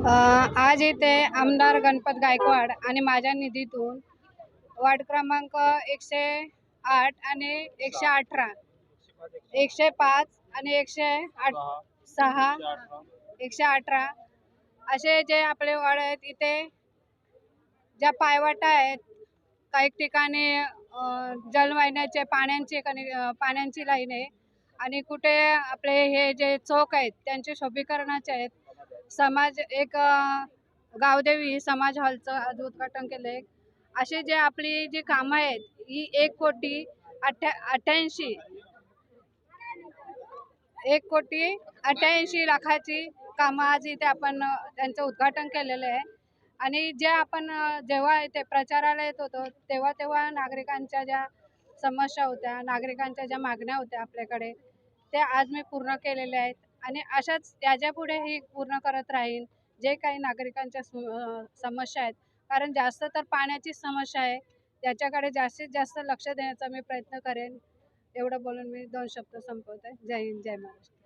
आज इथे आमदार गणपत गायकवाड आणि माझ्या निधीतून वार्ड क्रमांक एकशे आठ आणि एकशे अठरा एकशे पाच आणि एकशे आठ सहा एकशे अठरा असे जे आपले वार्ड आहेत इथे ज्या पायवाटा आहेत काही ठिकाणी जलवाहिन्याचे पाण्याचे कने पाण्याची लाईन आहे आणि कुठे आपले हे जे चौक आहेत त्यांचे शोभीकरणाचे आहेत समाज एक गावदेवी समाज हॉलचं आज उद्घाटन केलं आहे असे जे आपली जी कामं आहेत ही एक कोटी अठ्ठ्या अठ्ठ्याऐंशी एक कोटी अठ्ठ्याऐंशी लाखाची कामं आज इथे आपण त्यांचं उद्घाटन केलेलं आहे. आणि जे आपण जेव्हा इथे प्रचाराला येत होतो तेव्हा तेव्हा नागरिकांच्या ज्या समस्या होत्या नागरिकांच्या ज्या मागण्या होत्या आपल्याकडे त्या आज मी पूर्ण केलेल्या आहेत. आणि अशाच याच्यापुढेही पूर्ण करत राहीन जे काही नागरिकांच्या सु समस्या आहेत. कारण जास्त तर पाण्याचीच समस्या आहे. त्याच्याकडे जास्तीत जास्त लक्ष देण्याचा मी प्रयत्न करेन. एवढं बोलून मी दोन शब्द संपवते. जय हिंद जय महाराष्ट्र.